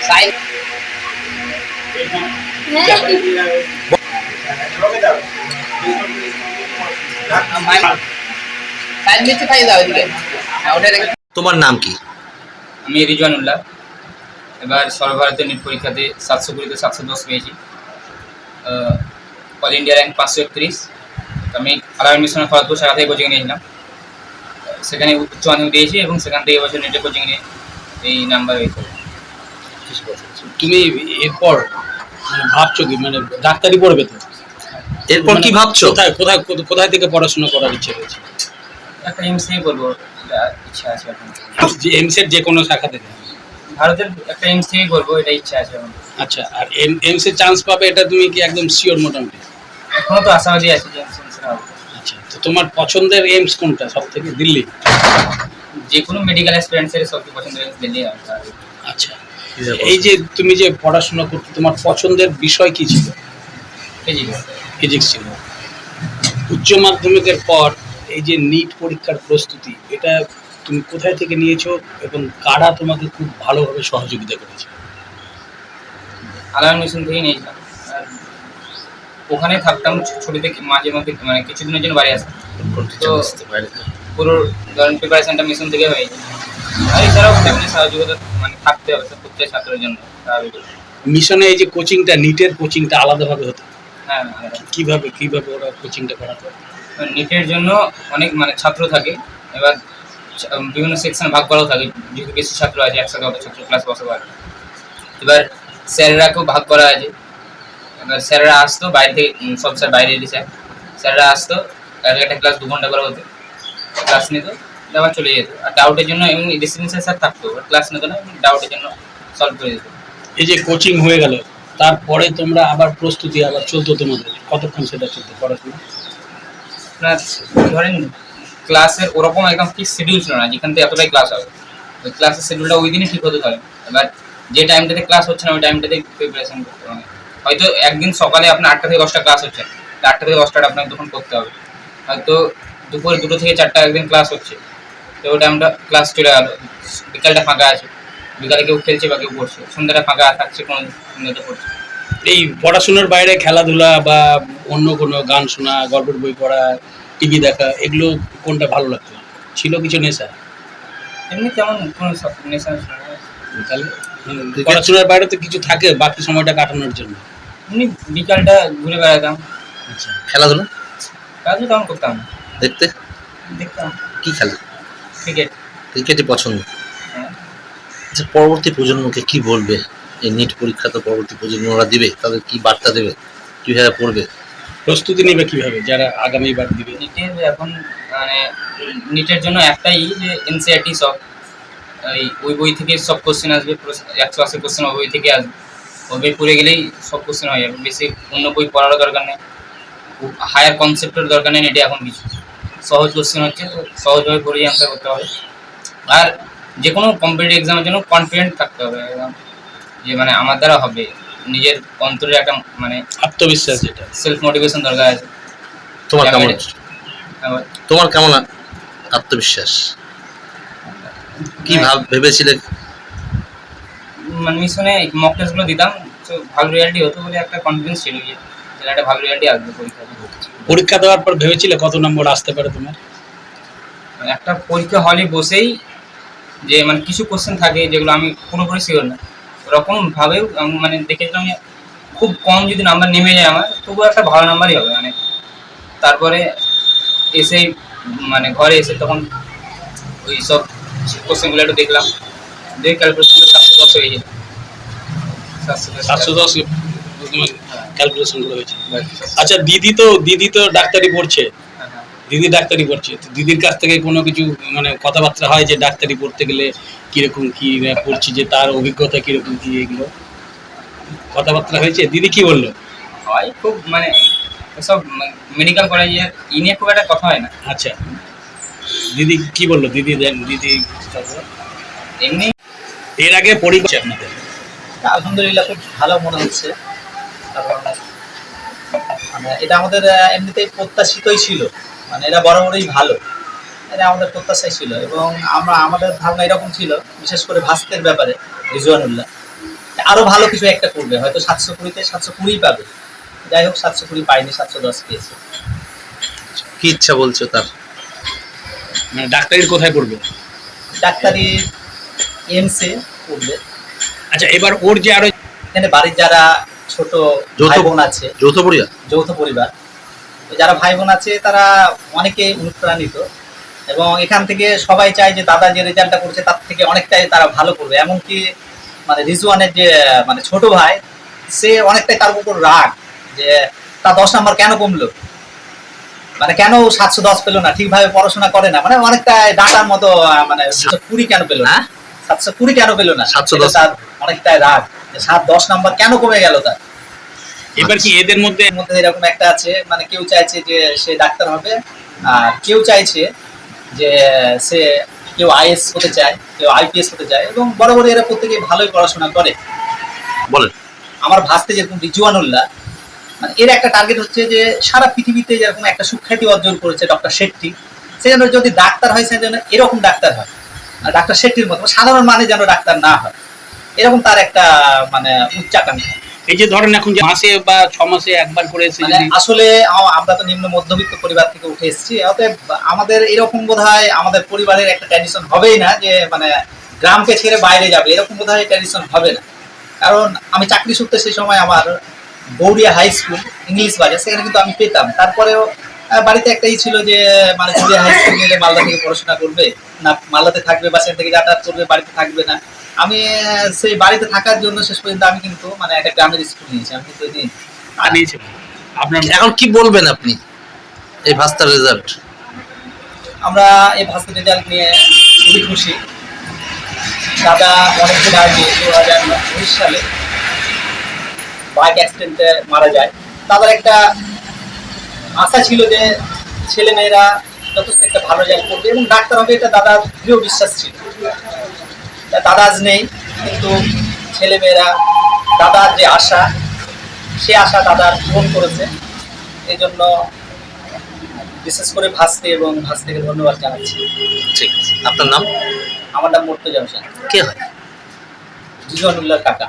Silent. তোমার নাম কি? আমি রিজওয়ানুল্লাহ। এবার সর্বভারতীয় নিট পরীক্ষাতে সাতশো কুড়িতে সাতশো দশ পেয়েছি। আহ, অল ইন্ডিয়া র্যাঙ্ক পাঁচশো একত্রিশ। তো আমি আলামী মিশনের খড়গপুর শাখা থেকে কোচিং নিয়েছিলাম। সেখানে উচ্চ মাধ্যমিক দিয়েছি এবং সেখান থেকে এবছর নেটে কোচিং নিয়ে এই নাম্বার হয়েছে তুমি এরপর মানে ভাবছ কি? মানে ডাক্তারি পড়বে তো? এরপর কি মানে ভাবছ? কোথায় কোথায় কোথায়- থেকে পড়াশোনা করার ইচ্ছে রয়েছে? একটা এমসিএ করব এটা ইচ্ছা আছে এখন। যে এমসেট যে কোনো শাখা থেকে ভারতের একটা এমসিএ করব এটা ইচ্ছা আছে এখন। আচ্ছা আর এম এমসে চান্স পাবে এটা তুমি কি একদম শিওর মোটামুটি? এখনও তো আশাবাদী আছে যে আচ্ছা তো তোমার পছন্দের এমস কোনটা সব থেকে দিল্লি? যে কোনো মেডিকেল স্টুডেন্টসের সবচেয়ে পছন্দের দিল্লি আচ্ছা এই যে তুমি যে পড়াশোনা করতে তোমার পছন্দের বিষয় কি ছিল? ফিজিক্স ফিজিক্স ছিল। উচ্চ মাধ্যমিকের পর এই যে নিট পরীক্ষার প্রস্তুতি এটা তুমি কোথায় থেকে নিয়েছো এবং কারা তোমাকে খুব ভালোভাবে সহযোগিতা করেছে? আলাম মিশন থেকে নিয়েছিলাম। আর ওখানে থাকতাম ছ- ছুটিতে কি- মাঝে মধ্যে মানে কিছুদিনের জন্য বাড়ি আসতাম। তো পুরো ধরেন প্রিপারেশনটা মিশন থেকে হয়েছে। আর এছাড়াও ফ্যামিলি সহযোগিতা মানে থাকতে হবে প্রত্যেক ছাত্রের জন্য। মিশনে এই যে কোচিংটা নিটের কোচিংটা আলাদাভাবে হতো? হ্যাঁ কীভাবে কীভাবে ওরা কোচিংটা করাতো নিটের জন্য অনেক মানে ছাত্র থাকে। এবার বিভিন্ন সেকশনে ভাগ করাও থাকে। যেহেতু বেশি ছাত্র আছে একসাথে অত ছাত্র ক্লাস বসে পারে এবার স্যাররাকেও ভাগ করা আছে। এবার স্যাররা আসতো বাইরে থেকে সব স্যার বাইরে এসে স্যার। স্যাররা আসতো এক একটা ক্লাস দু ঘণ্টা করে হতো। ক্লাস নিত আবার চলে যেত। আর ডাউটের জন্য এমনি রেসিডেন্সিয়াল স্যার থাকতো। ক্লাস নিত না ডাউটের জন্য সলভ করে দিত। এই যে কোচিং হয়ে গেল তারপরে তোমরা আবার প্রস্তুতি আবার চলতো তোমাদের কতক্ষণ সেটা চলতো পড়াশোনা ধরেন ক্লাসের ওরকম একদম ফিক্স শিডিউল ছিল না, যেখান থেকে এতটাই ক্লাস হবে। ওই ক্লাসের শিডিউলটা ওই দিনই ঠিক হতে পারে। এবার যে টাইমটাতে ক্লাস হচ্ছে না, ওই টাইমটাতে প্রিপারেশন করতে হবে। হয়তো একদিন সকালে আপনার আটটা থেকে দশটা ক্লাস হচ্ছে আটটা থেকে দশটাটা আপনাকে তখন করতে হবে। হয়তো দুপুরে দুটো থেকে চারটা একদিন ক্লাস হচ্ছে, তো ওই টাইমটা ক্লাস চলে গেল, বিকালটা ফাঁকা আছে। বিকালে কেউ খেলছে বা কেউ পড়ছে সন্ধ্যাটা ফাঁকা থাকছে কোনো সন্ধ্যাতে পড়ছে এই পড়াশোনার বাইরে খেলাধুলা বা অন্য কোনো গান শোনা গল্পের বই পড়া টিভি দেখা এগুলো কোনটা ভালো লাগতো? ছিল কিছু নেশা? এমনি তেমন কোনো নেশা ছিল না। তাহলে পড়াশোনার বাইরে তো কিছু থাকে বাকি সময়টা কাটানোর জন্য। এমনি বিকালটা ঘুরে বেড়াতাম। আচ্ছা খেলাধুলা? কাজও তেমন করতাম দেখতে? দেখতাম। কী খেলা? ক্রিকেট। ক্রিকেটই পছন্দ। আচ্ছা পরবর্তী প্রজন্মকে কি বলবে? এই নিট পরীক্ষা তো পরবর্তী প্রজন্মরা দিবে তাদের কি বার্তা দেবে? কীভাবে পড়বে? প্রস্তুতি নেবে কীভাবে? যারা আগামী বার দিবে? নিটের এখন মানে নিটের জন্য একটাই যে এনসিআরটি সব এই ওই বই থেকে সব কোশ্চেন আসবে একশো আশি কোশ্চেন ওই বই থেকে আসবে ওই বই পড়ে গেলেই সব কোশ্চেন হয়ে যাবে বেশি অন্য বই পড়ারও দরকার নেই। হায়ার কনসেপ্টের দরকার নেই নেটে এখন কিছু। সহজ কোশ্চেন হচ্ছে তো সহজভাবে পড়ে অ্যান্সার করতে হবে। আর যে কোনো কম্পিটিটিভ এক্সামের জন্য কনফিডেন্ট থাকতে হবে যে মানে আমার দ্বারা হবে নিজের অন্তরে একটা মানে আত্মবিশ্বাস যেটা। সেলফ মোটিভেশন দরকার আছে। তোমার কেমন? তোমার কেমন আত্মবিশ্বাস? কি ভাব ভেবেছিলে? মানে মিশনে মক টেস্টগুলো দিতাম তো ভালো রেজাল্টই হতো বলে একটা কনফিডেন্স ছিল যে একটা ভালো রেজাল্টই আসবে পরীক্ষা পরীক্ষা দেওয়ার পর ভেবেছিলে কত নম্বর আসতে পারে তোমার? মানে একটা পরীক্ষা হলে বসেই যে মানে কিছু কোশ্চেন থাকে যেগুলো আমি পুরোপুরি শিওর না। ওরকম ভাবেও আমি মানে দেখেছিলাম যে খুব কম যদি নাম্বার নেমে যায় আমার তবুও একটা ভালো নাম্বারই হবে। মানে তারপরে এসে মানে ঘরে এসে তখন ওই সব কোশ্চেনগুলো একটু দেখলাম। দেখে ক্যালকুলেশন সাতশো দশ হয়ে যায় সাতশো দশ সাতশো দশ ক্যালকুলেশন করে হয়েছে। আচ্ছা দিদি তো দিদি তো ডাক্তারি পড়ছে। হ্যাঁ, হ্যাঁ। দিদি ডাক্তারি পড়ছে দিদির কাছ থেকে কোনো কিছু মানে কথাবার্তা হয় যে ডাক্তারি পড়তে গেলে কীরকম কি পড়ছি যে তার অভিজ্ঞতা কীরকম কি এগুলো? কথাবার্তা হয়েছে? দিদি কি বলল? হয় খুব মানে সব মেডিকেল কলেজে ই নিয়ে খুব একটা কথা হয় না। আচ্ছা। দিদি কি বলল? দিদি দেন- দিদি এমনি এর আগে পরীক্ষা আপনাদের? আলহামদুলিল্লাহ খুব ভালো মনে হচ্ছে। কারণ মানে এটা আমাদের এমনিতেই প্রত্যাশিতই ছিল। মানে এটা বরাবরই ভালো। এটা আমাদের প্রত্যাশাই ছিল এবং আমরা আমাদের ধারণা এরকম ছিল বিশেষ করে ভাস্তের ব্যাপারে রিজওয়ানুল্লাহ। আরও ভালো কিছু একটা করবে হয়তো সাতশো কুড়িতে সাতশো কুড়ি পাবে। যাই হোক সাতশো কুড়ি পাইনি সাতশো দশ পেয়েছে। কি ইচ্ছা বলছো তার? মানে ডাক্তারির কোথায় পড়বে? ডাক্তারি এমসে করবে আচ্ছা এবার ওর যে আরও এখানে বাড়ির যারা ছোট যৌথ- ভাই বোন আছে যৌথ পরিবার? যৌথ পরিবার যারা ভাই বোন আছে তারা অনেকে অনুপ্রাণিত এবং এখান থেকে সবাই চায় যে দাদা যে রেজাল্টটা করছে তার থেকে অনেকটাই তারা ভালো করবে। এমনকি মানে রিজওয়ানের যে মানে ছোট ভাই সে অনেকটাই তার উপর রাগ যে তা দশ নাম্বার কেন কমলো? মানে কেন সাতশো দশ পেল না? ঠিকভাবে পড়াশোনা করে না? মানে অনেকটা ডাটার মতো মানে কুড়ি কেন পেল না? হ্যাঁ? সাতশো কুড়ি কেন পেল না? 710 এটা তার অনেকটাই রাগ সাত দশ নাম্বার কেন কমে গেল তার? এবার কি এদের মধ্যে এর মধ্যে এরকম একটা আছে মানে কেউ চাইছে যে সে ডাক্তার হবে আর কেউ চাইছে যে সে কেউ আইএস হতে চায় কেউ আইপিএস হতে চায় এবং বড় বড় এরা প্রত্যেকে ভালোই পড়াশোনা করে। বলেন। আমার ভাসতে যেরকম রিজওয়ানুল্লাহ মানে এর একটা টার্গেট হচ্ছে যে সারা পৃথিবীতে যেরকম একটা সুখ্যাতি অর্জন করেছে ডক্টর শেট্টি সে যেন যদি ডাক্তার হয় সে যেন এরকম ডাক্তার হয়। আর ডাক্তার শেট্টির মতো সাধারণ মানে যেন ডাক্তার না হয়। এরকম তার একটা মানে উচ্চাকাঙ্ক্ষা। এই যে ধরেন এখন যে মাসে বা ছ মাসে একবার করে এসে মানে যদি আসলে আমরা তো নিম্ন মধ্যবিত্ত পরিবার থেকে উঠে এসেছি। অতএব আমাদের এরকম বোধ হয় আমাদের পরিবারের একটা ট্র্যাডিশন হবেই না যে মানে গ্রামকে ছেড়ে বাইরে যাবে। এরকম বোধ হয় ট্র্যাডিশন হবে না। কারণ আমি চাকরি সূত্রে সেই সময় আমার গৌরিয়া হাই স্কুল ইংলিশ বাজার সেখানে কিন্তু আমি পেতাম। তারপরেও বাড়িতে একটাই ছিল যে মানে গৌড়িয়া হাই স্কুল গেলে মালদা থেকে পড়াশোনা করবে না মালদাতে থাকবে বা সেখান থেকে যাতায়াত করবে বাড়িতে থাকবে না। আমি সেই বাড়িতে থাকার জন্য শেষ পর্যন্ত আমি কিন্তু মানে একটা গ্রামের স্কুল নিয়েছি আমি কিন্তু আপনার এখন কি বলবেন আপনি? এই ভাস্তার রেজাল্ট আমরা এই ভাস্কর রেজাল্ট নিয়ে খুবই খুশি। দাদা অনেকদিন আগে দু হাজার উনিশ সালে বাইক অ্যাক্সিডেন্টে মারা যায়। দাদার একটা আশা ছিল যে ছেলে মেয়েরা যথেষ্ট একটা ভালো রেজাল্ট করবে এবং ডাক্তার হবে এটা দাদার দৃঢ় বিশ্বাস ছিল। তা দাদা আজ নেই কিন্তু ছেলে মেয়েরা দাদার যে আশা সে আশা দাদার পূরণ করেছে। এই জন্য বিশেষ করে ভাসতে এবং ভাসতেকে ধন্যবাদ জানাচ্ছি। ঠিক আছে। আপনার নাম? আমার নাম মর্তুজা হোসেন। কে হয়? জিজনুল্লাহ কাকা।